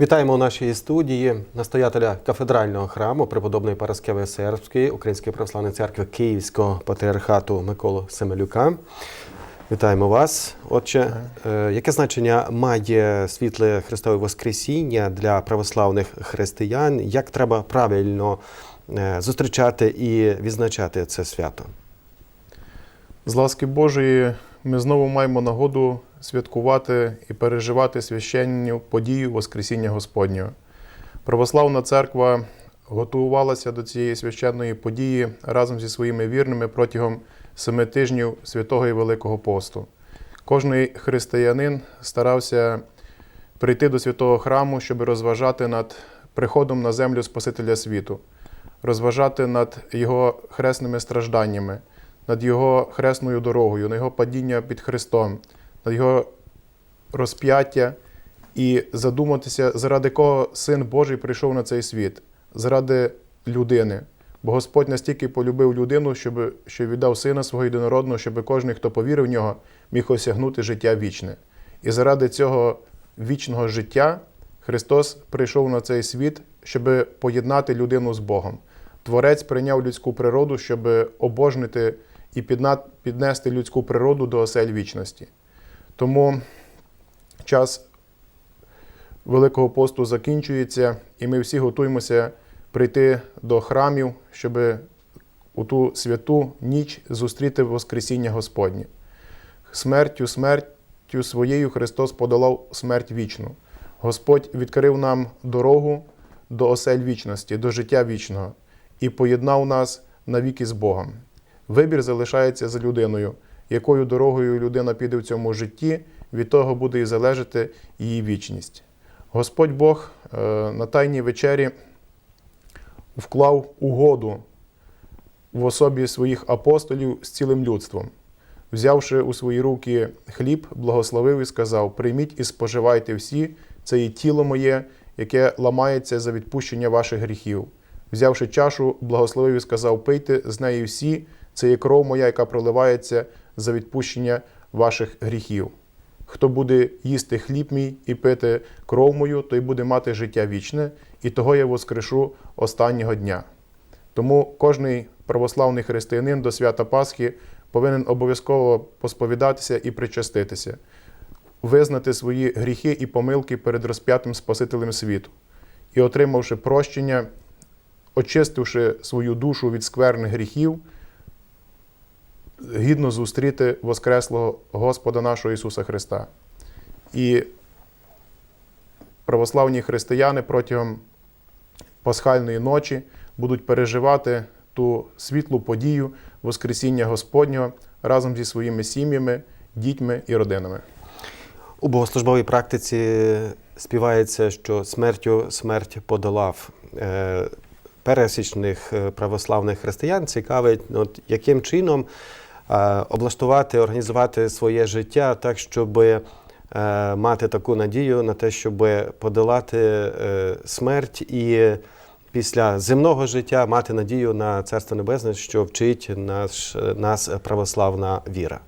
Вітаємо у нашій студії настоятеля кафедрального храму преподобної Параскеви Сербської Української православної церкви Київського патріархату Миколу Семелюка. Вітаємо вас. Отче, е, яке значення має світле Христове Воскресіння для православних християн? Як треба правильно е, зустрічати і відзначати це свято? З ласки Божої ми знову маємо нагоду святкувати і переживати священну подію Воскресіння Господнього. Православна церква готувалася до цієї священної події разом зі своїми вірними протягом семи тижнів Святого і Великого посту. Кожний християнин старався прийти до святого храму, щоб розважати над приходом на землю Спасителя світу, розважати над його хресними стражданнями, над його хресною дорогою, на його падіння під Христом, над його розп'яття і задуматися, заради кого Син Божий прийшов на цей світ, заради людини. Бо Господь настільки полюбив людину, щоб, що віддав сина свого єдинородного, щоб кожен, хто повірив в нього, міг осягнути життя вічне. І заради цього вічного життя Христос прийшов на цей світ, щоб поєднати людину з Богом. Творець прийняв людську природу, щоб обожнити і піднести людську природу до осель вічності. Тому час Великого посту закінчується, і ми всі готуємося прийти до храмів, щоб у ту святу ніч зустріти Воскресіння Господнє. Смертю, смертю своєю Христос подолав смерть вічну. Господь відкрив нам дорогу до осель вічності, до життя вічного і поєднав нас навіки з Богом. Вибір залишається за людиною, якою дорогою людина піде в цьому житті, від того буде і залежати її вічність. Господь Бог е, на Тайній вечері вклав угоду в особі своїх апостолів з цілим людством. Взявши у свої руки хліб, благословив і сказав: Прийміть і споживайте всі, це є тіло моє, яке ламається за відпущення ваших гріхів. Взявши чашу, благословив і сказав: Пийте з неї всі, це є кров моя, яка проливається за відпущення ваших гріхів. Хто буде їсти хліб мій і пити кров мою, той буде мати життя вічне, і того я воскрешу останнього дня. Тому кожний православний християнин до свята Пасхи повинен обов'язково посповідатися і причаститися, визнати свої гріхи і помилки перед розп'ятим Спасителем світу. І, отримавши прощення, очистивши свою душу від скверних гріхів, гідно зустріти Воскреслого Господа нашого Ісуса Христа. І православні християни протягом пасхальної ночі будуть переживати ту світлу подію Воскресіння Господнього разом зі своїми сім'ями, дітьми і родинами. У богослужбовій практиці співається, що смертю смерть подолав. Е, Пересічних е, православних християн цікавить, ну, от, яким чином облаштувати, організувати своє життя так, щоб е, мати таку надію на те, щоб подолати е, смерть і після земного життя мати надію на Царство Небесне, що вчить наш, нас православна віра.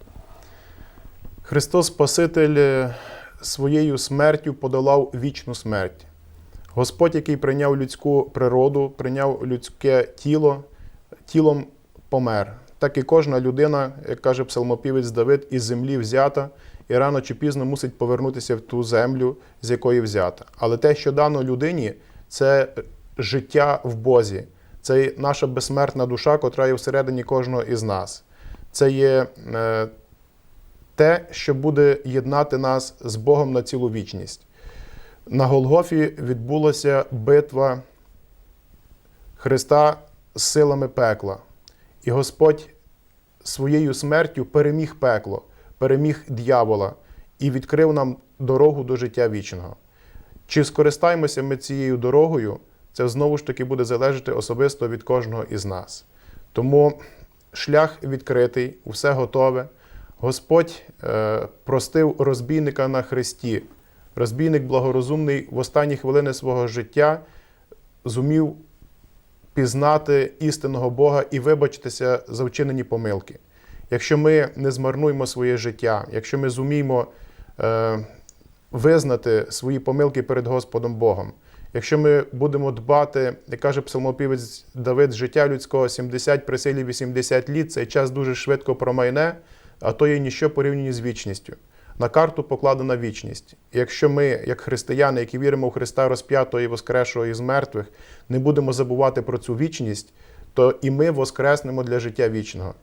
Христос Спаситель е, своєю смертю подолав вічну смерть. Господь, який прийняв людську природу, прийняв людське тіло, тілом помер. Так і кожна людина, як каже псалмопівець Давид, із землі взята і рано чи пізно мусить повернутися в ту землю, з якої взята. Але те, що дано людині, це життя в Бозі, це наша безсмертна душа, котра є всередині кожного із нас. Це є е, те, що буде єднати нас з Богом на цілу вічність. На Голгофі відбулася битва Христа з силами пекла. І Господь своєю смертю переміг пекло, переміг дьявола і відкрив нам дорогу до життя вічного. Чи скористаємося ми цією дорогою, це знову ж таки буде залежати особисто від кожного із нас. Тому шлях відкритий, все готове. Господь е, простив розбійника на хресті. Розбійник благорозумний в останні хвилини свого життя зумів пізнати істинного Бога і вибачитися за вчинені помилки. Якщо ми не змарнуємо своє життя, якщо ми зуміємо е, визнати свої помилки перед Господом Богом. Якщо ми будемо дбати, як каже псалмопівець Давид, життя людського 70 при силі 80 літ, цей час дуже швидко промайне, а то є ніщо порівняно з вічністю. На карту покладена вічність. І якщо ми, як християни, які віримо в Христа розп'ятого і воскресшого із мертвих, не будемо забувати про цю вічність, то і ми воскреснемо для життя вічного.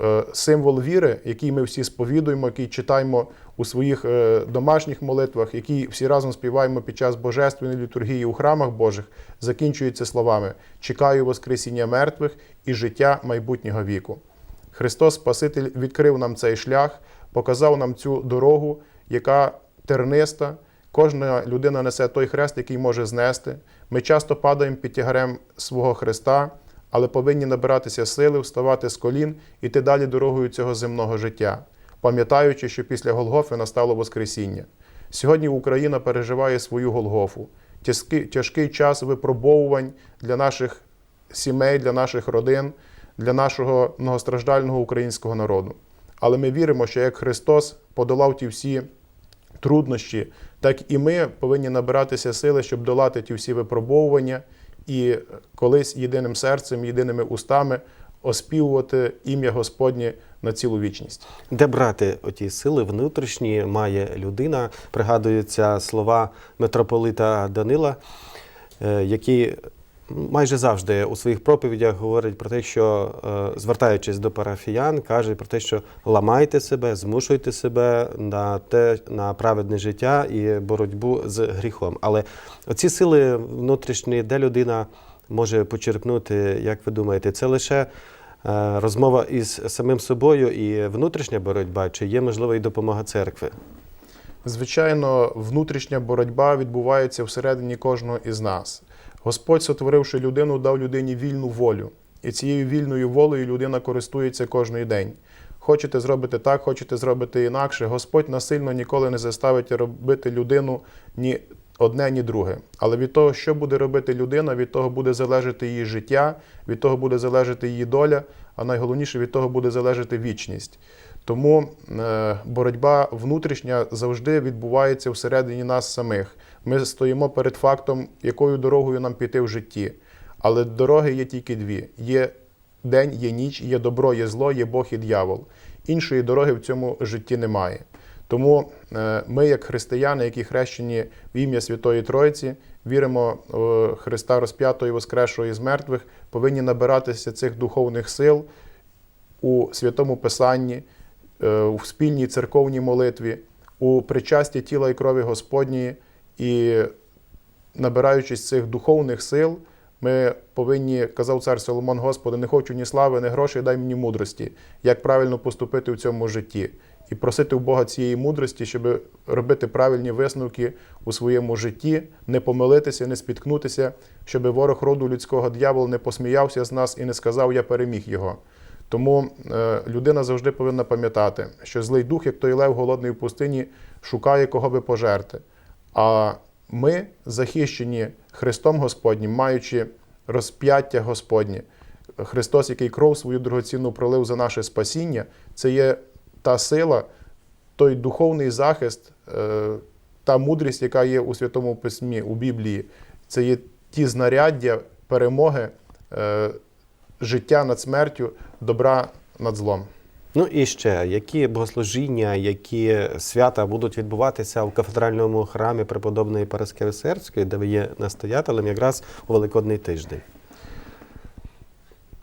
Е, Символ віри, який ми всі сповідуємо, який читаємо у своїх е, домашніх молитвах, який всі разом співаємо під час божественної літургії у храмах Божих, закінчується словами: Чекаю Воскресіння мертвих і життя майбутнього віку. Христос Спаситель відкрив нам цей шлях, показав нам цю дорогу, яка терниста. Кожна людина несе той хрест, який може знести. Ми часто падаємо під тягарем свого Христа, але повинні набиратися сили, вставати з колін і йти далі дорогою цього земного життя, пам'ятаючи, що після Голгофи настало Воскресіння. Сьогодні Україна переживає свою Голгофу, тяжкий, тяжкий час випробовувань для наших сімей, для наших родин, для нашого многостраждального українського народу. Але ми віримо, що як Христос подолав ті всі труднощі, так і ми повинні набиратися сили, щоб долати ті всі випробовування і колись єдиним серцем, єдиними устами оспівувати ім'я Господнє на цілу вічність. Де брати оті сили внутрішні має людина? Пригадуються слова митрополита Данила, е, який майже завжди у своїх проповідях говорить про те, що, е, звертаючись до парафіян, каже про те, що ламайте себе, змушуйте себе на те, на праведне життя і боротьбу з гріхом. Але оці сили внутрішні, де людина може почерпнути, як ви думаєте, це лише е, розмова із самим собою і внутрішня боротьба, чи є можливо і допомога церкви? Звичайно, внутрішня боротьба відбувається всередині кожного із нас. Господь, сотворивши людину, дав людині вільну волю. І цією вільною волею людина користується кожний день. Хочете зробити так, хочете зробити інакше. Господь насильно ніколи не заставить робити людину ні одне, ні друге. Але від того, що буде робити людина, від того буде залежати її життя, від того буде залежати її доля, а найголовніше від того буде залежати вічність. Тому е, боротьба внутрішня завжди відбувається всередині нас самих. Ми стоїмо перед фактом, якою дорогою нам піти в житті. Але дороги є тільки дві: є день, є ніч, є добро, є зло, є Бог і дьявол. Іншої дороги в цьому житті немає. Тому е, ми, як християни, які хрещені в ім'я Святої Троїці, віримо в Христа розп'ятого і воскресшого із мертвих, повинні набиратися цих духовних сил у святому Писанні, е, у спільній церковній молитві, у причасті тіла і крові Господньої. І набираючись цих духовних сил, ми повинні, казав цар Соломон, Господи, не хочу ні слави, ні грошей, дай мені мудрості, як правильно поступити в цьому житті. І просити у Бога цієї мудрості, щоб робити правильні висновки у своєму житті, не помилитися, не спіткнутися, щоб ворог роду людського дьявол не посміявся з нас і не сказав Я переміг його. Тому е, людина завжди повинна пам'ятати, що злий дух, як той лев голодний в пустині, шукає кого би пожерти. А ми захищені Христом Господнім, маючи розп'яття Господнє. Христос, який кров свою дорогоцінну пролив за наше спасіння, це є та сила, той духовний захист, е, та мудрість, яка є у Святому Письмі, у Біблії, це є ті знаряддя перемоги, е, життя над смертю, добра над злом. Ну і ще, які богослужіння, які свята будуть відбуватися в кафедральному храмі преподобної Параскеви Сербської, де ви є настоятелем, якраз у Великодний тиждень?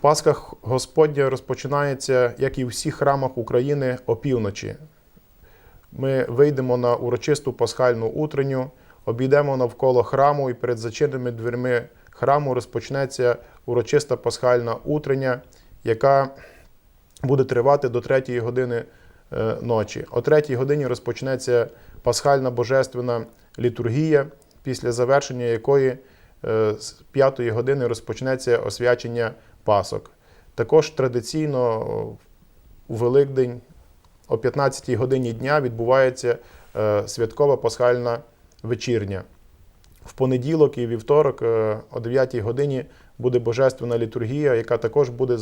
Пасха Господня розпочинається, як і в всіх храмах України, опівночі. Ми вийдемо на урочисту пасхальну утренню, обійдемо навколо храму і перед зачиненими дверми храму розпочнеться урочиста пасхальна утрення, яка буде тривати до 3 години е, ночі. О 3 годині розпочнеться пасхальна божественна літургія, після завершення якої е, з 5 години розпочнеться освячення пасок. Також традиційно у Великдень о 15 годині дня відбувається е, святкова пасхальна вечірня. В понеділок і вівторок е, о 9 годині буде божественна літургія, яка також буде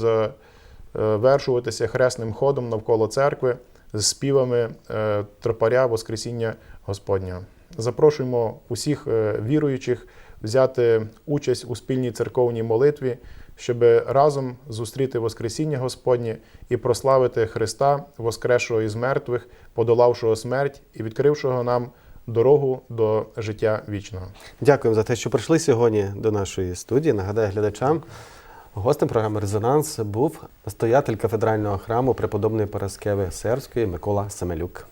завершуватися хресним ходом навколо церкви з співами е, тропаря Воскресіння Господнього. запрошуємо усіх е, віруючих взяти участь у спільній церковній молитві, щоб разом зустріти Воскресіння Господнє і прославити Христа, воскресшого із мертвих, подолавшого смерть і відкрившого нам дорогу до життя вічного. Дякуємо за те, що прийшли сьогодні до нашої студії. Нагадаю глядачам. Гостем програми Резонанс був настоятель кафедрального храму преподобної Параскеви Сербської Микола Семелюк.